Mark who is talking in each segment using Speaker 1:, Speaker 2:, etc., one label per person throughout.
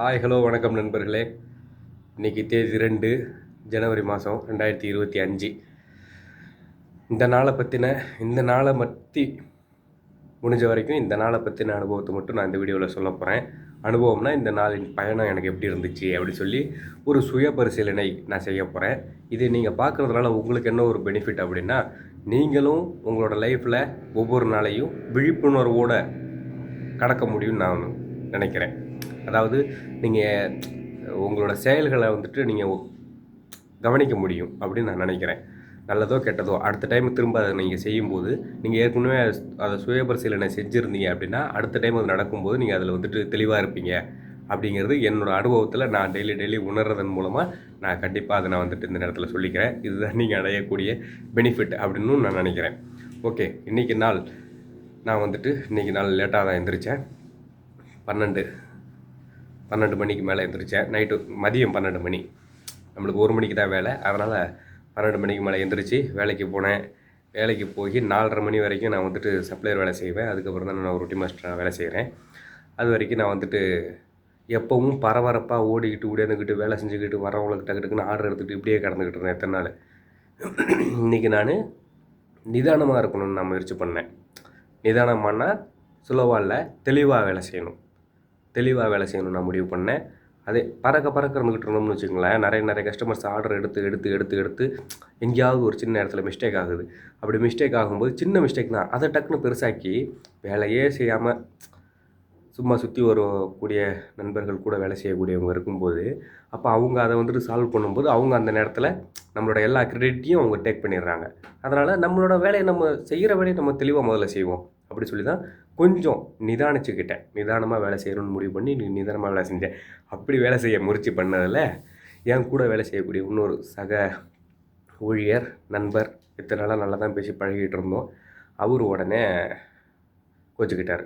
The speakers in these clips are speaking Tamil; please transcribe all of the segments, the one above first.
Speaker 1: ஹாய் ஹலோ வணக்கம் நண்பர்களே. இன்றைக்கி தேதி ரெண்டு ஜனவரி மாதம் ரெண்டாயிரத்தி இருபத்தி அஞ்சு. இந்த நாளை பற்றின இந்த நாளை பற்றி முடிஞ்ச வரைக்கும் இந்த நாளை பற்றின அனுபவத்தை மட்டும் நான் இந்த வீடியோவில் சொல்ல போகிறேன் அனுபவம்னா இந்த நாளின் பயணம் எனக்கு எப்படி இருந்துச்சு அப்படி சொல்லி ஒரு சுய பரிசீலனை நான் செய்ய போகிறேன் இது நீங்கள் பார்க்குறதுனால உங்களுக்கு என்ன ஒரு பெனிஃபிட் அப்படின்னா நீங்களும் உங்களோட லைஃப்பில் ஒவ்வொரு நாளையும் விழிப்புணர்வோட கடக்க முடியும்னு நான் நினைக்கிறேன். அதாவது நீங்கள் உங்களோட செயல்களை வந்துட்டு நீங்கள் கவனிக்க முடியும் அப்படின்னு நான் நினைக்கிறேன். நல்லதோ கெட்டதோ அடுத்த டைம் திரும்ப அதை நீங்கள் செய்யும்போது நீங்கள் ஏற்கனவே அதை சுய பரிசீலனை செஞ்சுருந்தீங்க அப்படின்னா அடுத்த டைம் அது நடக்கும்போது நீங்கள் அதில் வந்துட்டு தெளிவாக இருப்பீங்க. அப்படிங்கிறது என்னோட அனுபவத்தில் நான் டெய்லி டெய்லி உணர்றதன் மூலமாக நான் கண்டிப்பாக அதை நான் வந்துட்டு இந்த நேரத்தில் சொல்லிக்கிறேன். இதுதான் நீங்கள் அடையக்கூடிய பெனிஃபிட் அப்படின்னு நான் நினைக்கிறேன். ஓகே இன்றைக்கி நாள் நான் வந்துட்டு இன்றைக்கி நாள் லேட்டாக தான் எந்திரிச்சேன். பன்னெண்டு பன்னெண்டு மணிக்கு மேலே எழுந்திரிச்சேன் நைட்டு மதியம் பன்னெண்டு மணி. நம்மளுக்கு ஒரு மணிக்கு தான் வேலை. அதனால் பன்னெண்டு மணிக்கு மேலே எழுந்திரிச்சு வேலைக்கு போனேன். வேலைக்கு போய் நாலரை மணி வரைக்கும் நான் வந்துட்டு சப்ளையர் வேலை செய்வேன். அதுக்கப்புறம் தான் நான் ரொட்டி மாஸ்டராக வேலை செய்கிறேன் அது வரைக்கும் நான் வந்துட்டு எப்போவும் பரபரப்பாக ஓடிக்கிட்டு ஓடியாந்துக்கிட்டு வேலை செஞ்சுக்கிட்டு வரவங்களுக்கு டக்கு டக்குன்னு ஆர்டர் எடுத்துகிட்டு இப்படியே கடந்துக்கிட்டு இருந்தேன் எத்தனை நாள். இன்றைக்கி நான் நிதானமாக இருக்கணும்னு நான் முயற்சி பண்ணேன். நிதானமானால் பண்ணால் சுலவாக இல்லை தெளிவாக வேலை செய்யணும். தெளிவாக வேலை செய்யணும் நான் முடிவு பண்ணேன். அதே பறக்க பறக்க இருந்துக்கிட்டு இருந்தோம்னு வச்சுக்கோங்களேன். நிறைய நிறைய கஸ்டமர்ஸ் ஆர்டர் எடுத்து எடுத்து எடுத்து எடுத்து எங்கேயாவது ஒரு சின்ன இடத்துல மிஸ்டேக் ஆகுது. அப்படி மிஸ்டேக் ஆகும்போது சின்ன மிஸ்டேக் தான். அதை டக்குன்னு பெருசாக்கி வேலையே செய்யாமல் சும்மா சுற்றி வரக்கூடிய நண்பர்கள் கூட வேலை செய்யக்கூடியவங்க இருக்கும்போது அப்போ அவங்க அதை வந்துட்டு சால்வ் பண்ணும்போது அவங்க அந்த நேரத்தில் நம்மளோட எல்லா கிரெடிட்டையும் அவங்க டேக் பண்ணிடுறாங்க. அதனால் நம்மளோட வேலையை நம்ம செய்கிற வேலையை நம்ம தெளிவாக முதல்ல செய்வோம். அப்படி சொல்லி தான் கொஞ்சம் நிதானிச்சுக்கிட்டேன். நிதானமாக வேலை செய்யணும்னு முடிவு பண்ணி நீ நிதானமாக வேலை செஞ்சேன் அப்படி வேலை செய்ய முயற்சி பண்ணதில் என் கூட வேலை செய்யக்கூடிய இன்னொரு சக ஊழியர் நண்பர் இத்தனை நாளாக நல்லா தான் பேசி பழகிட்டு இருந்தோம். அவர் உடனே கோச்சிக்கிட்டார்.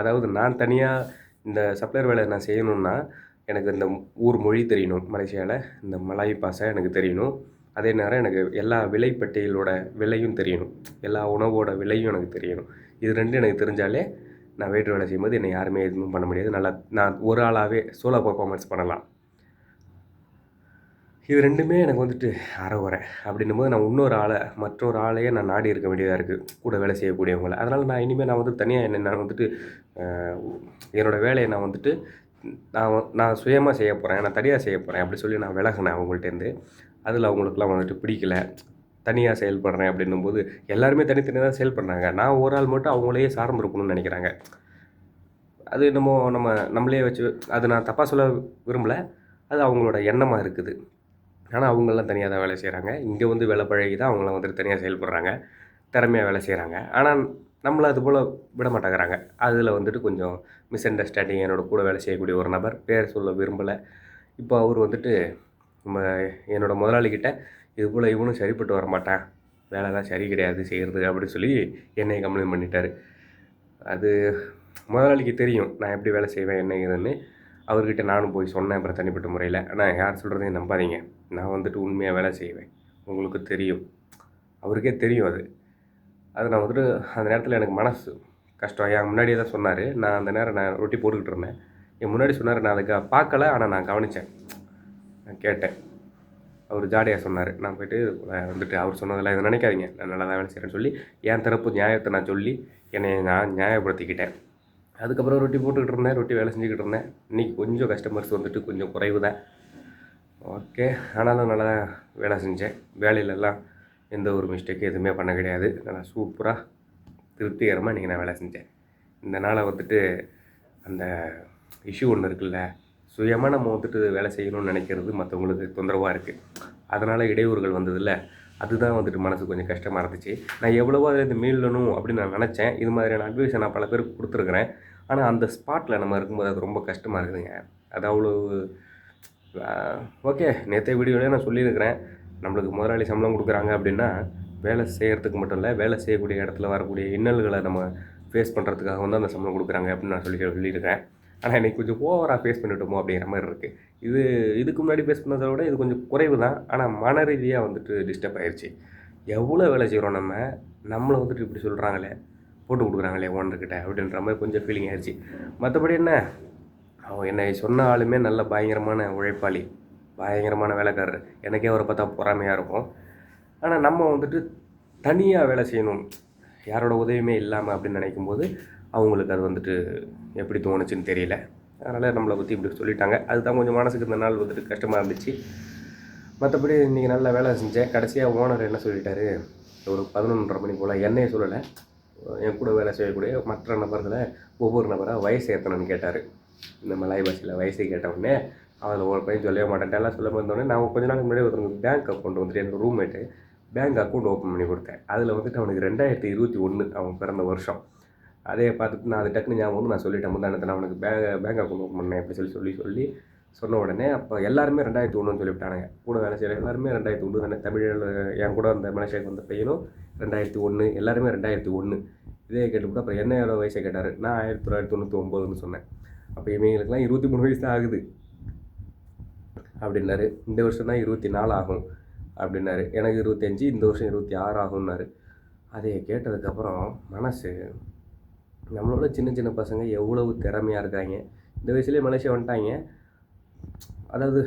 Speaker 1: அதாவது நான் தனியாக இந்த சப்ளையர் வேலை நான் செய்யணுன்னா எனக்கு இந்த ஊர் மொழி தெரியணும். மலேசியாவில் இந்த மலாய் பாசை எனக்கு தெரியணும். அதே நேரம் எனக்கு எல்லா விலைப்பட்டியலோட விலையும் தெரியணும். எல்லா உணவோட விலையும் எனக்கு தெரியணும். இது ரெண்டும் எனக்கு தெரிஞ்சாலே நான் வெயிட் வேலை செய்யும்போது என்னை யாருமே எதுவும் பண்ண முடியாது. நல்லா நான் ஒரு ஆளாகவே சோலோ பர்ஃபார்மன்ஸ் பண்ணலாம். இது ரெண்டுமே எனக்கு வந்துட்டு அறகுறை. அப்படின்னும் போது நான் இன்னொரு ஆளை மற்றொரு ஆளையே நான் நாடி இருக்க வேண்டியதாக இருக்குது கூட வேலை செய்யக்கூடியவங்களை. அதனால் நான் இனிமேல் நான் வந்து தனியாக என்ன நான் வந்துட்டு என்னோடய வேலையை நான் வந்துட்டு நான் நான் சுயமாக செய்ய போகிறேன் நான் தனியாக செய்ய போகிறேன் அப்படி சொல்லி நான் விலகினேன் அவங்கள்ட்டேருந்து அதில் அவங்களுக்குலாம் வந்துட்டு பிடிக்கல. தனியாக செயல்படுறேன் அப்படின்னும் போது எல்லாருமே தனித்தனியாக தான் செயல்படுறாங்க நான் ஒரு ஆள் மட்டும் அவங்களையே சார்ந்து இருக்கணும்னு நினைக்கிறாங்க. அது என்னமோ நம்ம நம்மளே வச்சு அது நான் தப்பாக சொல்ல விரும்பலை. அது அவங்களோட எண்ணமாக இருக்குது. ஆனால் அவங்களாம் தனியாக தான் வேலை செய்கிறாங்க இங்கே வந்து வேலை பழகி தான் அவங்களாம் வந்துட்டு தனியாக செயல்படுறாங்க திறமையாக வேலை செய்கிறாங்க ஆனால் நம்மளை அது போல் விட மாட்டேங்கிறாங்க. அதில் வந்துட்டு கொஞ்சம் மிஸ் அண்டர்ஸ்டாண்டிங் என்னோடய கூட வேலை செய்யக்கூடிய ஒரு நபர் பேர் சொல்ல விரும்பலை. இப்போ அவர் வந்துட்டு நம்ம என்னோடய முதலாளிகிட்ட இது போல் இவனும் சரிப்பட்டு வர வேலை வேலைலாம் சரி கிடையாது செய்கிறது அப்படின்னு சொல்லி என்னை கம்ப்ளைண்ட் பண்ணிட்டார். அது முதலாளிக்கு தெரியும் நான் எப்படி வேலை செய்வேன் என்ன இதுன்னு அவர்கிட்ட நானும் போய் சொன்னேன் அப்புறம் தனிப்பட்ட முறையில். ஆனால் யார் சொல்கிறதையும் நம்பாதீங்க. நான் வந்துட்டு உண்மையாக வேலை செய்வேன். உங்களுக்கு தெரியும். அவருக்கே தெரியும் அது. அது நான் வந்துட்டு அந்த நேரத்தில் எனக்கு மனசு கஷ்டம். என் முன்னாடியே தான் சொன்னார். நான் அந்த நேரம் நான் ரொட்டி போட்டுக்கிட்டு இருந்தேன். என் முன்னாடி சொன்னார் நான் அதுக்கு பார்க்கல ஆனால் நான் கவனித்தேன் நான் கேட்டேன். அவர் ஜாலியாக சொன்னார். நான் போயிட்டு வந்துட்டு அவர் சொன்னதெல்லாம் இதை நினைக்காதீங்க. நான் நல்லா தான் வேலை செய்கிறேன்னு சொல்லி என் தரப்பு நியாயத்தை நான் சொல்லி என்னை நான் நியாயப்படுத்திக்கிட்டேன். அதுக்கப்புறம் ரொட்டி போட்டுக்கிட்டு இருந்தேன். ரொட்டி வேலை செஞ்சுக்கிட்டு இருந்தேன். இன்றைக்கி கொஞ்சம் கஸ்டமர்ஸ் வந்துட்டு கொஞ்சம் குறைவு தான். ஓகே ஆனாலும் நல்லா வேலை செஞ்சேன். வேலையிலலாம் எந்த ஒரு மிஸ்டேக்கும் எதுவுமே பண்ண கிடையாது. நல்லா சூப்பராக திருப்திகரமாக இன்றைக்கி நான் வேலை செஞ்சேன். இந்த நாளை வந்துட்டு அந்த இஷ்யூ ஒன்று இருக்குல்ல சுயமாக நம்ம வந்துட்டு வேலை செய்யணும்னு நினைக்கிறது மற்றவங்களுக்கு தொந்தரவாக இருக்குது அதனால் இடையூறுகள் வந்ததில்ல. அதுதான் வந்துட்டு மனசு கொஞ்சம் கஷ்டமாக இருந்துச்சு. நான் எவ்வளவோ அதில் மீளணும் அப்படின்னு நான் நினச்சேன். இது மாதிரியான அட்வைஸை நான் பல பேருக்கு கொடுத்துருக்குறேன். ஆனால் அந்த ஸ்பாட்டில் நம்ம இருக்கும்போது அது ரொம்ப கஷ்டமாக இருக்குதுங்க. அது அவ்வளோ ஓகே நேற்றைய வீடியோலேயே நான் சொல்லியிருக்கிறேன். நம்மளுக்கு முதலாளி சம்பளம் கொடுக்குறாங்க அப்படின்னா வேலை செய்கிறதுக்கு மட்டும் இல்லை வேலை செய்யக்கூடிய இடத்துல வரக்கூடிய இன்னல்களை நம்ம ஃபேஸ் பண்ணுறதுக்காக வந்து அந்த சம்பளம் கொடுக்குறாங்க அப்படின்னு நான் சொல்லி சொல்லியிருக்கேன் ஆனால் இன்றைக்கி கொஞ்சம் ஓவராக ஃபேஸ் பண்ணிட்டோமோ அப்படிங்கிற மாதிரி இருக்குது இது இதுக்கு முன்னாடி ஃபேஸ் பண்ணதை விட இது கொஞ்சம் குறைவு தான். ஆனால் மன ரீதியாக வந்துட்டு டிஸ்டர்ப் ஆயிடுச்சு எவ்வளோ வேலை செய்கிறோம் நம்ம? நம்மளை வந்துட்டு இப்படி சொல்கிறாங்களே போட்டு கொடுக்குறாங்களே ஓனர்கிட்ட அப்படின்ற மாதிரி கொஞ்சம் ஃபீலிங் ஆயிடுச்சு மற்றபடி என்ன? அவன் என்னை சொன்ன ஆளுமே நல்ல பயங்கரமான உழைப்பாளி பயங்கரமான வேலைக்காரர். எனக்கே அவரை பார்த்தா பொறாமையாக இருக்கும். ஆனால் நம்ம வந்துட்டு தனியாக வேலை செய்யணும். யாரோட உதவியுமே இல்லாமல் அப்படின்னு நினைக்கும்போது அவங்களுக்கு அது வந்துட்டு எப்படி தோணுச்சுன்னு தெரியல. அதனால் நம்மளை பற்றி இப்படி சொல்லிட்டாங்க. அதுதான் கொஞ்சம் மனசுக்கு இந்த நாள் வந்துட்டு கஷ்டமாக இருந்துச்சு. மற்றபடி இன்றைக்கி நல்லா வேலை செஞ்சேன். கடைசியாக ஓனர் என்ன சொல்லிட்டாரு? ஒரு பதினொன்றரை மணி போல் என்னையே சொல்லலை. என் கூட வேலை செய்யக்கூடிய மற்ற நபர்களை ஒவ்வொரு நபராக வயசு ஏற்றணும்னு கேட்டார். இந்த மலாய் பாஷையில் வயசு கேட்டவுடனே அதில் ஒரு பையன் சொல்லவே மாட்டேன். எல்லாம் சொல்ல வந்தோடனே நான் கொஞ்ச நாளுக்கு முன்னாடி ஒருத்தவங்க பேங்க் அக்கௌண்ட் வந்துட்டு என்னோடய ரூம்மேட்டு பேங்க் அக்கௌண்ட் ஓப்பன் பண்ணி கொடுத்தேன். அதில் வந்துட்டு அவனுக்கு ரெண்டாயிரத்தி இருபத்தி ஒன்று அவன் பிறந்த வருஷம். அதே பார்த்துட்டு நான் அது டக்குனு ஞாபகம் வந்து நான் சொல்லிட்டேன். முந்தானத்தை நான் அவனுக்கு பேங்க் பேங்க் அக்கௌண்ட் ஓப்பன் பண்ணேன் அப்படி சொல்லி சொல்லி சொல்லி சொன்ன உடனே அப்போ எல்லாருமே ரெண்டாயிரத்தி ஒன்றுன்னு சொல்லிவிட்டானுங்க. கூட வேலை செய்கிற எல்லாருமே ரெண்டாயிரத்தி ஒன்று தானே. தமிழில் என் கூட அந்த மலேசியாவுக்கு வந்த பையனும் ரெண்டாயிரத்தி ஒன்று எல்லாருமே ரெண்டாயிரத்தி ஒன்று இதே கேட்டுவிட்டு அப்புறம் என்னையோட வயசை கேட்டார்? நான் ஆயிரத்தி தொள்ளாயிரத்தி தொண்ணூற்றி ஒம்போதுன்னு சொன்னேன். அப்போ இவங்களுக்குலாம் இருபத்தி மூணு வயசு தான் ஆகுது. அப்படின்னாரு. இந்த வருஷம் தான் இருபத்தி நாலு ஆகும் அப்படின்னாரு. எனக்கு இருபத்தஞ்சி இந்த வருஷம் இருபத்தி ஆறு ஆகும்னாரு. அதை கேட்டதுக்கப்புறம் மனசு நம்மளோட சின்ன சின்ன பசங்க எவ்வளவு திறமையாக இருக்காங்க. இந்த வயசுலேயே மலேசியா வந்துட்டாங்க. அதாவது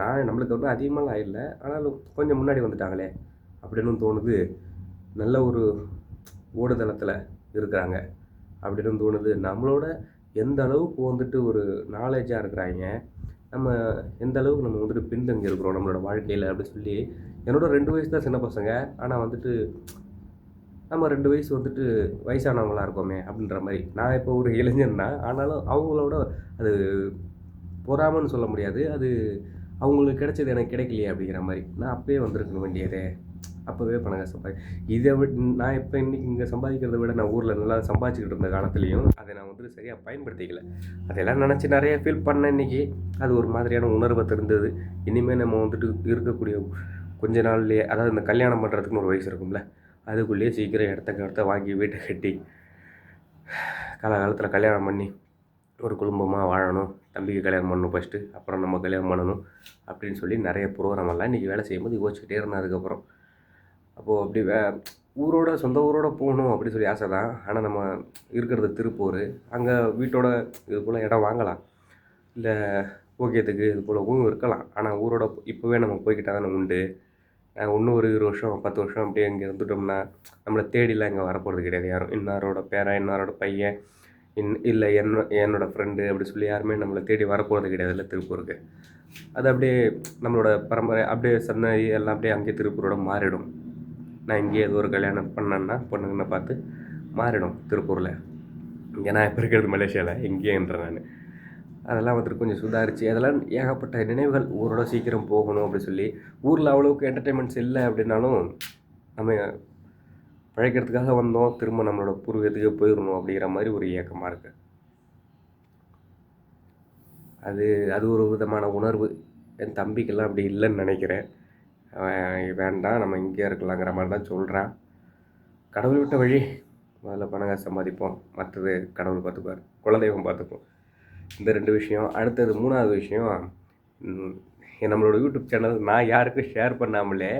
Speaker 1: நான் நம்மளுக்கு ஒன்றும் அதிகமாகலாம் ஆயிடல ஆனாலும் கொஞ்சம் முன்னாடி வந்துட்டாங்களே அப்படின்னு தோணுது. நல்ல ஒரு ஓடுதளத்தில் இருக்கிறாங்க அப்படின்னு தோணுது. நம்மளோட எந்த அளவுக்கு வந்துட்டு ஒரு நாலேஜாக இருக்கிறாங்க நம்ம எந்த அளவுக்கு நம்ம வந்துட்டு பின்தங்கி இருக்கிறோம் நம்மளோட வாழ்க்கையில் அப்படின்னு சொல்லி என்னோட ரெண்டு வயசு தான் சின்ன பசங்க. ஆனால் வந்துட்டு நம்ம ரெண்டு வயசு வந்துட்டு வயசானவங்களாக இருக்கோமே அப்படின்ற மாதிரி. நான் இப்போ ஒரு இளைஞன் தான் ஆனாலும் அவங்களோட அது பொறாமன்னு சொல்ல முடியாது. அது அவங்களுக்கு கிடைச்சது எனக்கு கிடைக்கலையே அப்படிங்கிற மாதிரி. நான் அப்போயே வந்திருக்க வேண்டியதே. அப்போவே பணம் சம்பாதி இதை விட நான் இப்போ இன்றைக்கி இங்கே சம்பாதிக்கிறத விட நான் ஊரில் நல்லா சம்பாதிச்சுக்கிட்டு இருந்த காலத்துலேயும் அதை நான் வந்துட்டு சரியாக பயன்படுத்திக்கல. அதெல்லாம் நினச்சி நிறைய ஃபீல் பண்ணேன் இன்றைக்கி அது ஒரு மாதிரியான உணர்வை தெரிந்தது. இனிமேல் நம்ம வந்துட்டு இருக்கக்கூடிய கொஞ்ச நாள்லேயே அதாவது இந்த கல்யாணம் பண்ணுறதுக்குன்னு ஒரு வயசு இருக்கும்ல. அதுக்குள்ளேயே சீக்கிரம் இடத்த இடத்த வாங்கி வீட்டை கட்டி காலகாலத்தில் கல்யாணம் பண்ணி ஒரு குடும்பமாக வாழணும் தம்பிக்கு கல்யாணம் பண்ணணும் ஃபஸ்ட்டு அப்புறம் நம்ம கல்யாணம் பண்ணணும் அப்படின்னு சொல்லி நிறைய ப்ரோக்ராம் எல்லாம் இன்றைக்கி வேலை செய்யும்போது யோசிச்சுக்கிட்டே இருந்தேன் அதுக்கப்புறம். அப்போது அப்படி வே ஊரோட சொந்த ஊரோட போகணும் அப்படின்னு சொல்லி ஆசை தான் ஆனால் நம்ம இருக்கிறது திருப்பூர். அங்கே வீட்டோட இது போல் இடம் வாங்கலாம். இல்லை ஓகேத்துக்கு இது போலவும் இருக்கலாம். ஆனால் ஊரோட இப்போவே நம்ம போய்கிட்டால் தானே உண்டு. இன்னும் ஒரு இருபது வருஷம் பத்து வருஷம் அப்படியே இங்கே இருந்துட்டோம்னா நம்மளை தேடிலாம் இங்கே வரப்போகிறது கிடையாது. யாரும் இன்னாரோட பேரன் இன்னாரோட பையன் இன் இல்லை என்ன என்னோடய ஃப்ரெண்டு அப்படி சொல்லி யாருமே நம்மளை தேடி வரப்போகிறது கிடையாது இல்லை திருப்பூருக்கு. அது அப்படியே நம்மளோட பரம்பரை அப்படியே சன்னதி எல்லாம் அப்படியே அங்கேயே திருப்பூரோட மாறிடும். நான் இங்கேயே ஏதோ ஒரு கல்யாணம் பண்ணேன்னா பொண்ணுங்கன்னு பார்த்து மாறிடும் திருப்பூரில். இங்கே நான் இப்போ இருக்கிறது மலேசியாவில் இங்கேன்ற நான். அதெல்லாம் வந்துட்டு கொஞ்சம் சுதாரித்து அதெல்லாம் ஏகப்பட்ட நினைவுகள் ஊரோட சீக்கிரம் போகணும் அப்படி சொல்லி ஊரில் அவ்வளோக்கு என்டர்டெயின்மெண்ட்ஸ் இல்லை அப்படின்னாலும் நம்ம பழைக்கிறதுக்காக வந்தோம் திரும்ப நம்மளோட பூர்வீகத்துக்கு போயிடணும் அப்படிங்கிற மாதிரி ஒரு இயக்கமாக இருக்குது அது அது ஒரு விதமான உணர்வு. என் தம்பிக்கெல்லாம் அப்படி இல்லைன்னு நினைக்கிறேன். வேண்டாம் நம்ம இங்கே இருக்கலாங்கிற மாதிரி தான் சொல்கிறான் கடவுள் விட்ட வழி முதல்ல பணங்க சம்பாதிப்போம் மற்றது கடவுள் பார்த்துப்பார் குலதெய்வம் பார்த்துப்போம் இந்த ரெண்டு விஷயம். அடுத்தது மூணாவது விஷயம் நம்மளோட யூடியூப் சேனல் நான் யாருக்கும் ஷேர் பண்ணாமலே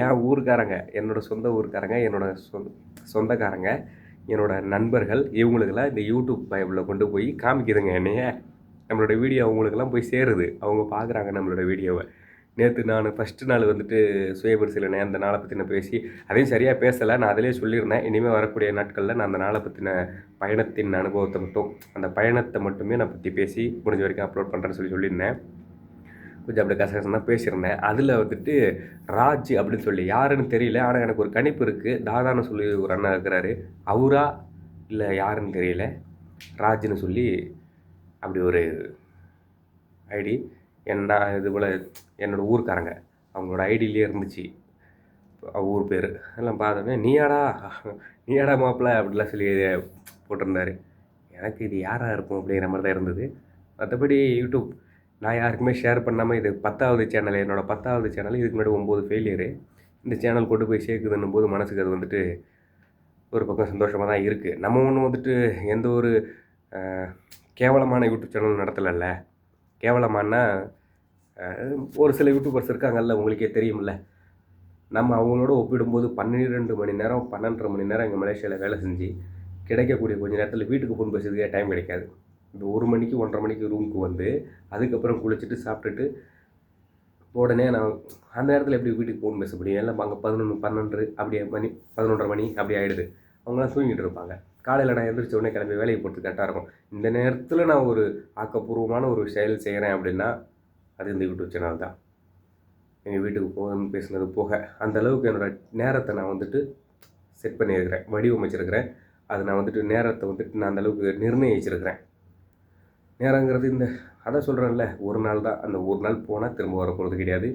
Speaker 1: என் ஊருக்காரங்க என்னோடய சொந்த ஊருக்காரங்க என்னோடய சொந்த சொந்தக்காரங்க என்னோடய நண்பர்கள் இவங்களுக்கெல்லாம் இந்த யூடியூப் பைபிளில் கொண்டு போய் காமிக்குதுங்க என்னைய. நம்மளோட வீடியோ அவங்களுக்கெல்லாம் போய் சேருது. அவங்க பார்க்குறாங்க நம்மளோட வீடியோவை. நேற்று நான் ஃபஸ்ட்டு நாள் வந்துட்டு சுயபரிசீலனை அந்த நாளை பற்றின பேசி அதையும் சரியாக பேசலை. நான் அதிலே சொல்லியிருந்தேன் இனிமேல் வரக்கூடிய நாட்களில் நான் அந்த நாளை பற்றின பயணத்தின் அனுபவத்தை மட்டும் அந்த பயணத்தை மட்டுமே நான் பற்றி பேசி முடிஞ்ச வரைக்கும் அப்லோட் பண்ணுறேன்னு சொல்லி சொல்லியிருந்தேன். கொஞ்சம் அப்படி கசகசம் தான் பேசியிருந்தேன். அதில் வந்துட்டு ராஜ் அப்படின்னு சொல்லி யாருன்னு தெரியல ஆனால் எனக்கு ஒரு கணிப்பு இருக்குது தாதான்னு சொல்லி ஒரு அண்ணா இருக்கிறாரு. அவரா இல்லை யாருன்னு தெரியல ராஜ்னு சொல்லி அப்படி ஒரு ஐடி. என்னடா இது போல் என்னோடய ஊருக்காரங்க அவங்களோட ஐடியிலே இருந்துச்சு. ஊர் பேர். எல்லாம் பார்த்தோன்னே நீயாடா நீயாடா மாப்பிள்ள அப்படிலாம் சொல்லி போட்டிருந்தாரு. எனக்கு இது யாராக இருக்கும்? அப்படிங்கிற மாதிரி தான் இருந்தது. மற்றபடி யூடியூப் நான் யாருக்குமே ஷேர் பண்ணாமல் இது பத்தாவது சேனல் என்னோடய பத்தாவது சேனல் இதுக்கு முன்னாடி ஒம்பது ஃபெயிலியரு இந்த சேனல் கொண்டு போய் சேர்க்குதுன்னும் போது மனசுக்கு அது வந்துட்டு ஒரு பக்கம் சந்தோஷமாக தான் இருக்குது நம்ம ஒன்று வந்துட்டு எந்த ஒரு கேவலமான யூடியூப் சேனல் நடத்தலைல்ல கேவலமானா ஒரு சில யூடியூபர்ஸ் இருக்காங்கல்ல உங்களுக்கே தெரியும்ல. நம்ம அவங்களோட ஒப்பிடும்போது பன்னிரெண்டு மணி நேரம் பன்னெண்டரை மணி நேரம் இங்கே மலேசியாவில் வேலை செஞ்சு கிடைக்கக்கூடிய கொஞ்சம் நேரத்தில் வீட்டுக்கு ஃபோன் பேசுறதுக்கே டைம் கிடைக்காது. இந்த ஒரு மணிக்கு ஒன்றரை மணிக்கு ரூமுக்கு வந்து அதுக்கப்புறம் குளிச்சுட்டு சாப்பிட்டுட்டு உடனே நான் அந்த நேரத்தில் எப்படி வீட்டுக்கு ஃபோன் பேச முடியும்? எல்லாம் அங்கே பதினொன்று பன்னெண்டு அப்படியே மணி பதினொன்றரை மணி அப்படி ஆகிடுது அவங்களாம் தூங்கிட்டு இருப்பாங்க. காலையில் நான் எழுந்திரிச்ச உடனே கிளம்பி வேலையை போட்டு கரெக்டாக இருக்கும். இந்த நேரத்தில் நான் ஒரு ஆக்கப்பூர்வமான ஒரு செயல் செய்கிறேன் அப்படின்னா அது இந்த யூடியூப் சேனல் தான். எங்கள் வீட்டுக்கு போகணும்னு பேசுனது போக அந்த அளவுக்கு என்னோடய நேரத்தை நான் வந்துட்டு செட் பண்ணியிருக்கிறேன் வடிவமைச்சிருக்கிறேன். அது நான் வந்துட்டு நேரத்தை வந்துட்டு நான் அந்த அளவுக்கு நிர்ணயிச்சிருக்கிறேன். நேரங்கிறது இந்த அதை சொல்கிறேன்ல ஒரு நாள் தான். அந்த ஒரு நாள் போனால் திரும்ப வரப்போகிறது கிடையாது.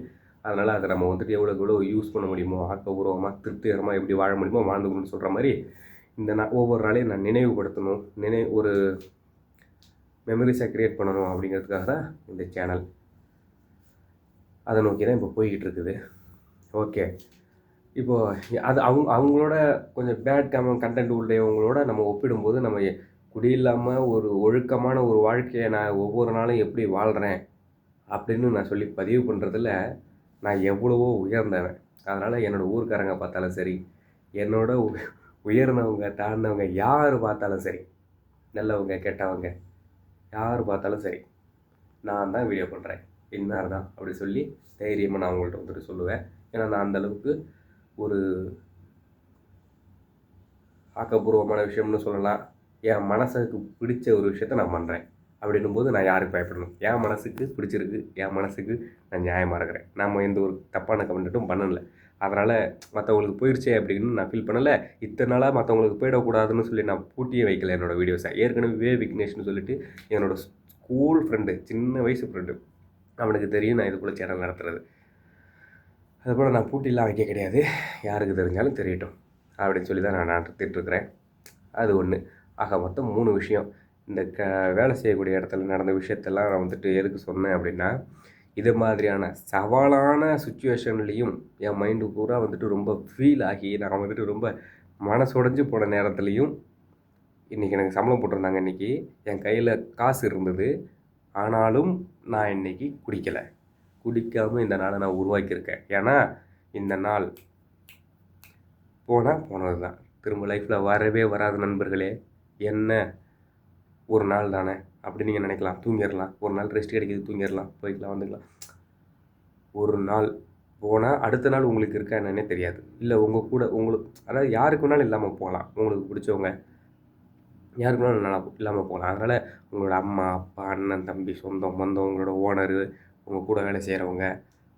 Speaker 1: அதனால் அதை நம்ம வந்துட்டு எவ்வளோக்கு எவ்வளோ யூஸ் பண்ண முடியுமோ ஆக்கப்பூர்வமாக திருப்திகரமாக எப்படி வாழ முடியுமோ வாழ்ந்துக்கணும்னு சொல்கிற மாதிரி இந்த நான் ஒவ்வொரு நாளையும் நான் நினைவுபடுத்தணும். நினை ஒரு மெமரிஸை க்ரியேட் பண்ணணும் அப்படிங்கிறதுக்காக தான் இந்த சேனல் அதை நோக்கி தான் இப்போ போய்கிட்டு இருக்குது. ஓகே இப்போது அது அவங்க அவங்களோட கொஞ்சம் பேட் கம கண்டென்ட் உள்ளவங்களோட நம்ம ஒப்பிடும்போது நம்ம குடியில்லாமல் குடி இல்லாமல் ஒரு ஒழுக்கமான ஒரு வாழ்க்கையை நான் ஒவ்வொரு நாளும் எப்படி வாழ்கிறேன் அப்படின்னு நான் சொல்லி பதிவு பண்ணுறதுல நான் எவ்வளவோ உயர்ந்தவன். அதனால் என்னோடய ஊர்க்காரங்க பார்த்தாலும் சரி என்னோட உ- உயர்ந்தவங்க தாழ்ந்தவங்க யார் பார்த்தாலும் சரி நல்லவங்க கெட்டவங்க யார் பார்த்தாலும் சரி நான் தான் வீடியோ பண்ணுறேன் இன்னார் தான் அப்படி சொல்லி தைரியமாக நான் அவங்கள்ட்ட வந்துட்டு சொல்லுவேன். ஏன்னா நான் அந்த அளவுக்கு ஒரு ஆக்கப்பூர்வமான விஷயம்னு சொல்லலாம். என் மனசுக்கு பிடிச்ச ஒரு விஷயத்த நான் பண்ணுறேன் அப்படின்னும் போது நான் யாருக்கு பயப்படணும்? என் மனசுக்கு பிடிச்சிருக்கு. என் மனசுக்கு நான் நியாயமாக இருக்கிறேன். நம்ம எந்த ஒரு தப்பான கமெண்ட்டும் பண்ணலை. அதனால் மற்றவங்களுக்கு போயிடுச்சே அப்படின்னு நான் ஃபீல் பண்ணலை. இத்தனை நாளாக மற்றவங்களுக்கு போயிடக்கூடாதுன்னு சொல்லி நான் பூட்டியே வைக்கல என்னோடய வீடியோஸை ஏற்கனவே விக்னேஷ்னு சொல்லிட்டு என்னோடய ஸ்கூல் ஃப்ரெண்டு சின்ன வயசு ஃப்ரெண்டு அவனுக்கு தெரியும் நான் இது போல் சேனல் நடத்துறது. அதுபோல் நான் பூட்டிலாம் வைக்க கிடையாது. யாருக்கு தெரிஞ்சாலும் தெரியட்டும். அப்படின்னு சொல்லி தான் நான் நடத்திட்டுருக்குறேன். அது ஒன்று ஆக மொத்தம் மூணு விஷயம். இந்த க வேலை செய்யக்கூடிய இடத்துல நடந்த விஷயத்தெல்லாம் நான் வந்துட்டு எதுக்கு சொன்னேன் அப்படின்னா இது மாதிரியான சவாலான சுச்சுவேஷன்லேயும் என் மைண்டு பூரா வந்துட்டு ரொம்ப ஃபீல் ஆகி நான் வந்துட்டு ரொம்ப மனசுடைஞ்சு போன நேரத்துலையும் இன்றைக்கி எனக்கு சம்பளம் போட்டிருந்தாங்க இன்றைக்கி என் கையில் காசு இருந்தது. ஆனாலும் நான் இன்னைக்கு குடிக்கலை. குடிக்காமல் இந்த நாளை நான் உருவாக்கியிருக்கேன். ஏன்னா இந்த நாள் போனால் போனது தான் திரும்ப லைஃப்பில் வரவே வராத நண்பர்களே. என்ன? ஒரு நாள் தானே. அப்படி நீங்கள் நினைக்கலாம். தூங்கிடலாம். ஒரு நாள் ரெஸ்ட் கிடைக்கிது தூங்கிடலாம். போய்க்கலாம் வந்துக்கலாம். ஒரு நாள் போனால் அடுத்த நாள் உங்களுக்கு இருக்கா என்னன்னே தெரியாது. இல்லை உங்கள் கூட உங்களுக்கு அதாவது யாருக்கு வேணாலும் இல்லாமல் போகலாம். உங்களுக்கு பிடிச்சவங்க யாருக்கு வேணாலும் நல்லா இல்லாமல் போகலாம். அதனால் உங்களோட அம்மா அப்பா அண்ணன் தம்பி சொந்தம் பந்தம் உங்களோட ஓனரு உங்கள் கூட வேலை செய்கிறவங்க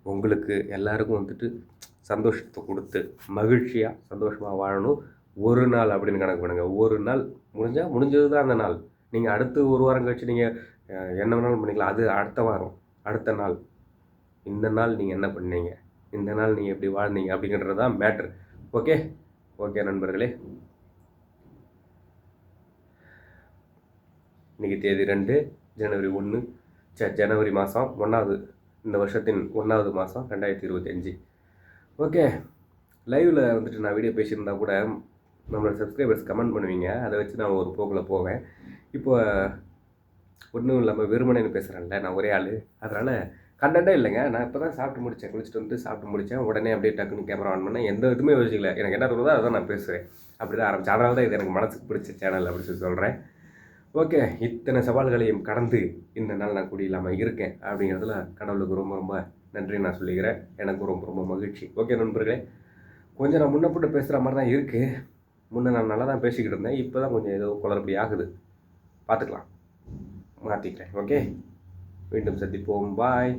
Speaker 1: உங்களுக்கு எல்லாருக்கும் வந்துட்டு சந்தோஷத்தை கொடுத்து மகிழ்ச்சியாக சந்தோஷமாக வாழணும். ஒரு நாள் அப்படின்னு கணக்கு பண்ணுங்கள் ஒரு நாள் முடிஞ்சால் முடிஞ்சது தான் அந்த நாள். நீங்கள் அடுத்து ஒரு வாரம் கழிச்சு நீங்கள் என்ன வேணாலும் பண்ணிக்கலாம். அது அடுத்த வாரம். அடுத்த நாள். இந்த நாள் நீங்கள் என்ன பண்ணீங்க? இந்த நாள் நீங்கள் எப்படி வாழ்ந்தீங்க? அப்படிங்கிறது தான் மேட்ரு ஓகே ஓகே நண்பர்களே. இன்றைக்கி தேதி ரெண்டு ஜனவரி ஒன்று ச ஜனவரி மாதம் ஒன்றாவது இந்த வருஷத்தின் ஒன்றாவது மாதம் ரெண்டாயிரத்தி இருபத்தஞ்சி. ஓகே லைவில் வந்துட்டு நான் வீடியோ பேசியிருந்தா கூட நம்மளோட சப்ஸ்கிரைபர்ஸ் கமெண்ட் பண்ணுவீங்க. அதை வச்சு நான் ஒரு போக்கில் போவேன். இப்போ ஒன்றும் இல்லாமல் வெறுமனேன்னு பேசுகிறேன்ல நான் ஒரே ஆள். அதனால் கண்டென்ட்டே இல்லைங்க. நான் இப்போ தான் சாப்பிட்டு முடித்தேன் குளிச்சுட்டு வந்து சாப்பிட்டு முடித்தேன் உடனே அப்படியே டக்குன்னு கேமரா ஆன் பண்ணேன். எந்த இதுவுமே யோசிக்கல. எனக்கு என்ன தோணுதோ அதை நான் பேசுகிறேன் அப்படி தான் ஆரம்பிச்சேன். அதனால தான் இது எனக்கு மனசுக்கு பிடிச்ச சேனல் அப்படின்னு சொல்லி சொல்கிறேன் ஓகே இத்தனை சவால்களையும் கடந்து இந்த நாள் நான் குடி இல்லாமல் இருக்கேன் அப்படிங்கிறதுல கடவுளுக்கு ரொம்ப ரொம்ப நன்றி நான் சொல்லிக்கிறேன். எனக்கு ரொம்ப ரொம்ப மகிழ்ச்சி. ஓகே நண்பர்களே கொஞ்சம் நான் முன்ன போட்டு பேசுகிற மாதிரி தான் இருக்குது முன்னே நான் நல்லா தான் பேசிக்கிட்டு இருந்தேன். இப்போ தான் கொஞ்சம் ஏதோ குளறுபடி ஆகுது. பார்த்துக்கலாம். மாற்றிக்கிறேன் ஓகே மீண்டும் சந்திப்போம். பாய்